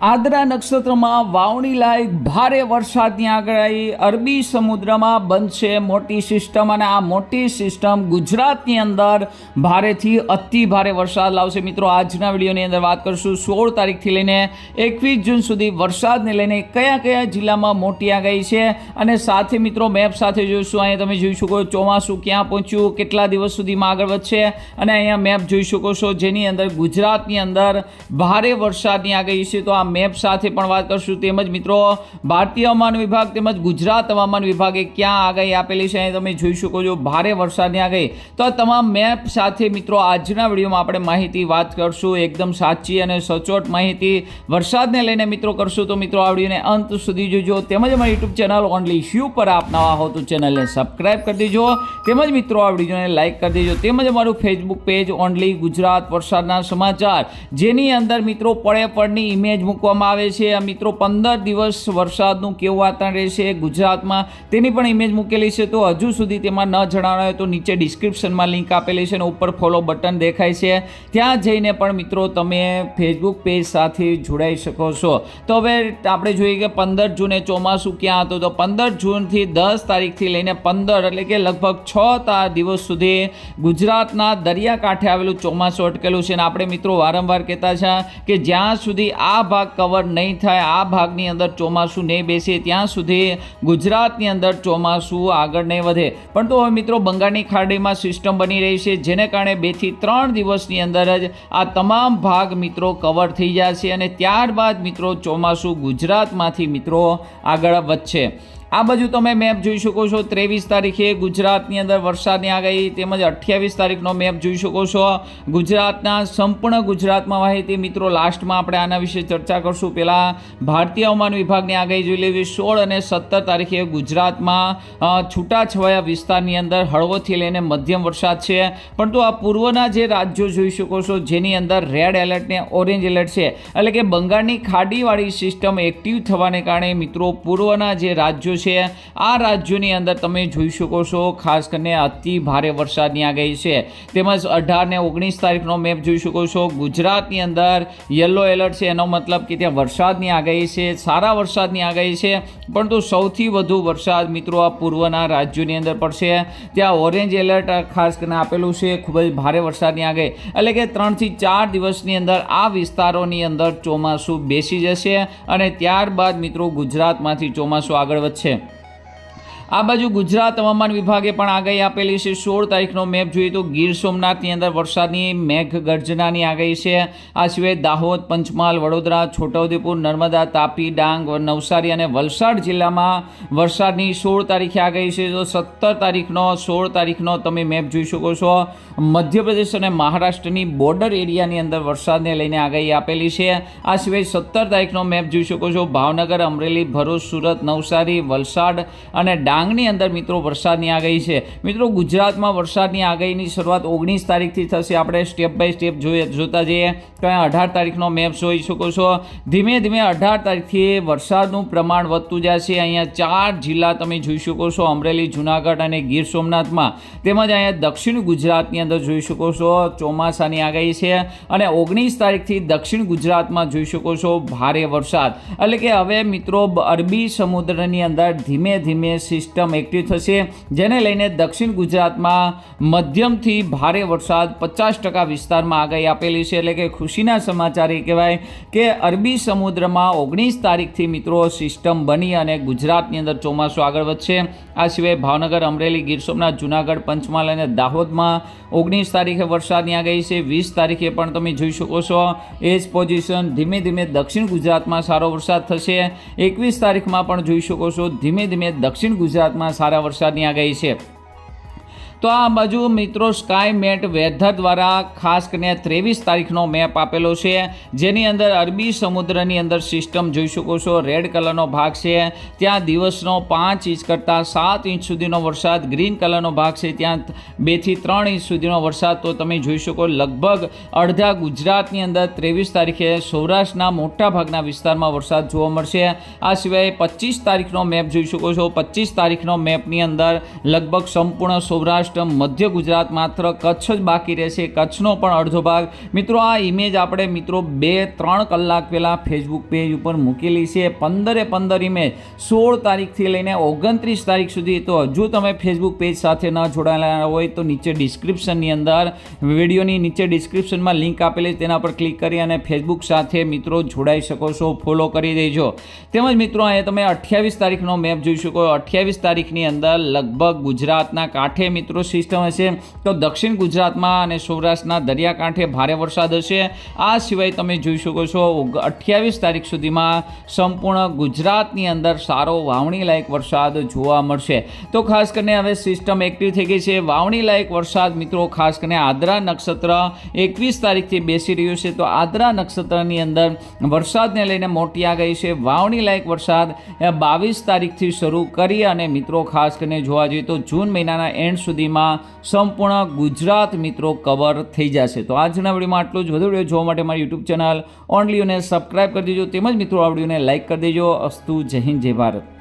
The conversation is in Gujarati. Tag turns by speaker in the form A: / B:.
A: આદરા નક્ષત્રમાં વાવણી લાયક ભારે વરસાદની આગાહી અરબી સમુદ્રમાં બનશે મોટી સિસ્ટમ અને આ મોટી સિસ્ટમ ગુજરાતની અંદર ભારેથી અતિ ભારે વરસાદ લાવશે. મિત્રો, આજના વિડીયોની અંદર વાત કરીશું સોળ તારીખથી લઈને એકવીસ જૂન સુધી વરસાદને લઈને કયા કયા જિલ્લામાં મોટી આગાહી છે અને સાથે મિત્રો મેપ સાથે જોઈશું. અહીંયા તમે જોઈ શકો ચોમાસું ક્યાં પહોંચ્યું, કેટલા દિવસ સુધીમાં આગળ વધશે અને અહીંયા મેપ જોઈ શકો છો. જેની અંદર ગુજરાતની અંદર ભારે વરસાદની આગાહી છે. તો આ મેપ સાથે પણ વાત કરશું. તેમજ મિત્રો, ભારતીય હવામાન વિભાગ તેમજ ગુજરાત હવામાન વિભાગે ક્યાં આગાહી આપેલી છે તમે જોઈ શકો છો. ભારે વરસાદની આગાહી. તો આ તમામ મેપ સાથે મિત્રો, આજના વિડીયોમાં આપણે માહિતી વાત કરશું. એકદમ સાચી અને સચોટ માહિતી વરસાદને લઈને મિત્રો કરશું. તો મિત્રો, આ વિડીયોને અંત સુધી જોજો. તેમજ અમારી યુટ્યુબ ચેનલ ઓનલી શ્યુ પર આપ નવા હો તો ચેનલને સબસ્ક્રાઇબ કરી દેજો. તેમજ મિત્રો, આ વિડીયોને લાઇક કરી દેજો. તેમજ અમારું ફેસબુક પેજ ઓનલી ગુજરાત વરસાદના સમાચાર. જેની અંદર મિત્રો, પડે પડની ઇમેજ મૂકવામાં આવે છે. આ મિત્રો પંદર દિવસ વરસાદનું કેવું વાતાવરણ રહેશે ગુજરાતમાં? તેની પણ ઇમેજ મૂકેલી છે. તો હજુ સુધી તેમાં ન જણાવ્યું તો નીચે ડિસ્ક્રિપ્શનમાં લિંક આપેલી છે અને ઉપર ફોલો બટન દેખાય છે. ત્યાં જઈને પણ મિત્રો તમે ફેસબુક પેજ સાથે જોડાઈ શકો છો. તો હવે આપણે જોઈએ કે પંદર જૂને ચોમાસું ક્યાં હતું? તો પંદર જૂનથી દસ તારીખથી લઈને પંદર એટલે કે લગભગ છ તા દિવસ સુધી ગુજરાતના દરિયાકાંઠે આવેલું ચોમાસું અટકેલું છે. અને આપણે મિત્રો વારંવાર કહેતા છે કે જ્યાં સુધી આ ભાગ કવર નહીં થાય. આ ભાગની અંદર ચોમાસું નહીં બેસે. ત્યાં સુધી ગુજરાતની અંદર ચોમાસું આગળ નહીં વધે. પણ તો હવે મિત્રો બંગાળની ખાડીમાં સિસ્ટમ બની રહી છે, જેને કારણે બેથી ત્રણ દિવસની અંદર જ આ તમામ ભાગ મિત્રો કવર થઈ જશે અને ત્યારબાદ મિત્રો ચોમાસું ગુજરાતમાંથી મિત્રો આગળ વધશે. આ બાજુ તમે મેપ જોઈ શકો છો. ત્રેવીસ તારીખે ગુજરાતની અંદર વરસાદની આગાહી તેમજ અઠ્યાવીસ તારીખનો મેપ જોઈ શકો છો. ગુજરાતના સંપૂર્ણ ગુજરાતમાં માહિતી મિત્રો લાસ્ટમાં આપણે આના વિશે ચર્ચા કરશું. પહેલાં ભારતીય હવામાન વિભાગની આગાહી જોઈ લેવી. સોળ અને સત્તર તારીખે ગુજરાતમાં છૂટાછવાયા વિસ્તારની અંદર હળવોથી લઈને મધ્યમ વરસાદ છે. પરંતુ આ પૂર્વના જે રાજ્યો જોઈ શકો છો, જેની અંદર રેડ એલર્ટ ને ઓરેન્જ એલર્ટ છે. એટલે કે બંગાળની ખાડીવાળી સિસ્ટમ એક્ટિવ થવાને કારણે મિત્રો, પૂર્વના જે રાજ્યો છે. આ રાજ્યોની અંદર તમે જોઈ શકો છો, ખાસ કરીને અતિ ભારે વરસાદની આગાહી છે. તેમજ અઢાર ને ઓગણીસ તારીખનો મેપ જોઈ શકો છો. ગુજરાતની અંદર યલો એલર્ટ છે, એનો મતલબ કે ત્યાં વરસાદની આગાહી છે, સારા વરસાદની આગાહી છે. પરંતુ સૌથી વધુ વરસાદ મિત્રો આ પૂર્વના રાજ્યોની અંદર પડશે. ત્યાં ઓરેન્જ એલર્ટ ખાસ કરીને આપેલું છે, ખૂબ જ ભારે વરસાદની આગાહી. એટલે કે ત્રણથી ચાર દિવસની અંદર આ વિસ્તારોની અંદર ચોમાસું બેસી જશે અને ત્યારબાદ મિત્રો ગુજરાતમાંથી ચોમાસું આગળ વધશે. આ બાજુ ગુજરાત હવામાન વિભાગે પણ આગાહી આપેલી છે. સોળ તારીખનો મેપ જોઈએ તો ગીર સોમનાથની અંદર વરસાદની મેઘ ગર્જનાની આગાહી છે. આ સિવાય દાહોદ, પંચમહાલ, વડોદરા, છોટાઉદેપુર, નર્મદા, તાપી, ડાંગ નવસારી અને વલસાડ જિલ્લામાં વરસાદની સોળ તારીખે આગાહી છે. તો સત્તર તારીખનો, સોળ તારીખનો તમે મેપ જોઈ શકો છો. મધ્યપ્રદેશ અને મહારાષ્ટ્રની બોર્ડર એરિયાની અંદર વરસાદને લઈને આગાહી આપેલી છે. આ સિવાય સત્તર તારીખનો મેપ જોઈ શકો છો. ભાવનગર, અમરેલી, ભરૂચ, સુરત, નવસારી, વલસાડ અને ડાંગની અંદર મિત્રો વરસાદની આગાહી છે. મિત્રો ગુજરાતમાં વરસાદની આગાહીની શરૂઆત ઓગણીસ તારીખથી થશે. આપણે સ્ટેપ બાય સ્ટેપ જોઈએ જોતા જઈએ. તો અહીંયા અઢાર તારીખનો મેપ જોઈ શકો છો. ધીમે ધીમે અઢાર તારીખથી વરસાદનું પ્રમાણ વધતું જશે. અહીંયા ચાર જિલ્લા તમે જોઈ શકો છો. અમરેલી, જુનાગઢ અને ગીર સોમનાથમાં. તેમજ અહીંયા દક્ષિણ ગુજરાતની અંદર જોઈ શકો છો. ચોમાસાની આગાહી છે. અને ઓગણીસ તારીખથી દક્ષિણ ગુજરાતમાં જોઈ શકો છો ભારે વરસાદ. એટલે કે હવે મિત્રો અરબી સમુદ્રની અંદર ધીમે ધીમે સિસ્ટમ એક્ટિવ થશે, જેને લઈને દક્ષિણ ગુજરાતમાં મધ્યમથી ભારે વરસાદ પચાસ ટકા વિસ્તારમાં આગાહી આપેલી છે. એટલે કે ખુશીના સમાચાર એ કહેવાય કે અરબી સમુદ્રમાં ઓગણીસ તારીખથી મિત્રો સિસ્ટમ બની અને ગુજરાતની અંદર ચોમાસું આગળ વધશે. આ સિવાય ભાવનગર, અમરેલી, ગીર સોમનાથ, જુનાગઢ, પંચમહાલ અને દાહોદમાં ઓગણીસ તારીખે વરસાદની આગાહી છે. વીસ તારીખે પણ તમે જોઈ શકો છો. એ જ પોઝિશન ધીમે ધીમે દક્ષિણ ગુજરાતમાં સારો વરસાદ થશે. એકવીસ તારીખમાં પણ જોઈ શકો છો. ધીમે ધીમે દક્ષિણ ગુજરાતમાં સારા વરસાદની આગાહી છે. તો આ બાજુ મિત્રો સ્કાય મેટ વેધર દ્વારા ખાસ કરીને ત્રેવીસ તારીખનો મેપ આપેલો છે. જેની અંદર અરબી સમુદ્રની અંદર સિસ્ટમ જોઈ શકો છો. રેડ કલરનો ભાગ છે. ત્યાં દિવસનો પાંચ ઇંચ કરતાં સાત ઇંચ સુધીનો વરસાદ. ગ્રીન કલરનો ભાગ છે. ત્યાં બેથી ત્રણ ઇંચ સુધીનો વરસાદ. તો તમે જોઈ શકો લગભગ અડધા ગુજરાતની અંદર ત્રેવીસ તારીખે સૌરાષ્ટ્રના મોટા ભાગના વિસ્તારમાં વરસાદ જોવા મળશે. આ સિવાય પચીસ તારીખનો મેપ જોઈ શકો છો. પચીસ તારીખનો મેપની અંદર લગભગ સંપૂર્ણ સૌરાષ્ટ્ર સૌરાષ્ટ્ર મધ્ય ગુજરાત માત્ર કચ્છ જ બાકી રહેશે. કચ્છનો પણ અડધો ભાગ. મિત્રો, આ ઇમેજ આપણે મિત્રો બે ત્રણ કલાક પહેલાં ફેસબુક પેજ ઉપર મૂકેલી છે. પંદરે પંદર ઇમેજ સોળ તારીખથી લઈને ઓગણત્રીસ તારીખ સુધી. તો હજુ તમે ફેસબુક પેજ સાથે ન જોડાયેલા હોય તો નીચે ડિસ્ક્રિપ્શનની અંદર વિડીયોની નીચે ડિસ્ક્રિપ્શનમાં લિંક આપેલી તેના પર ક્લિક કરી અને ફેસબુક સાથે મિત્રો જોડાઈ શકો છો. ફોલો કરી દેજો. તેમજ મિત્રો, અહીંયા તમે અઠ્યાવીસ તારીખનો મેપ જોઈ શકો. અઠ્યાવીસ તારીખની અંદર લગભગ ગુજરાતના કાંઠે મિત્રો સિસ્ટમ હશે. તો દક્ષિણ ગુજરાતમાં અને સૌરાષ્ટ્રના દરિયાકાંઠે ભારે વરસાદ હશે. આ સિવાય તમે જોઈ શકો છો અઠ્યાવીસ તારીખ સુધીમાં સંપૂર્ણ ગુજરાતની અંદર સારો વાવણી લાયક વરસાદ જોવા મળશે. તો ખાસ કરીને હવે સિસ્ટમ એક્ટિવ થઈ ગઈ છે. વાવણી લાયક વરસાદ મિત્રો, ખાસ કરીને આદ્રા નક્ષત્ર એકવીસ તારીખથી બેસી રહ્યું છે. તો આદ્રા નક્ષત્રની અંદર વરસાદને લઈને મોટી આગાહી છે. વાવણી લાયક વરસાદ બાવીસ તારીખથી શરૂ કરી અને મિત્રો, ખાસ કરીને જોવા જઈએ તો જૂન મહિનાના એન્ડ સુધીમાં સંપૂર્ણ ગુજરાત મિત્રો કવર થઈ જશે. તો આજના વિડીયોમાં આટલું જ. વધુ વીડિયો જોવા માટે મારી યુટ્યુબ ચેનલ ઓનલી અને સબસ્ક્રાઈબ કરી દેજો. તેમજ મિત્રો આ વિડીયોને લાઇક કરી દેજો. અસ્તુ જય હિન્દ, જય ભારત.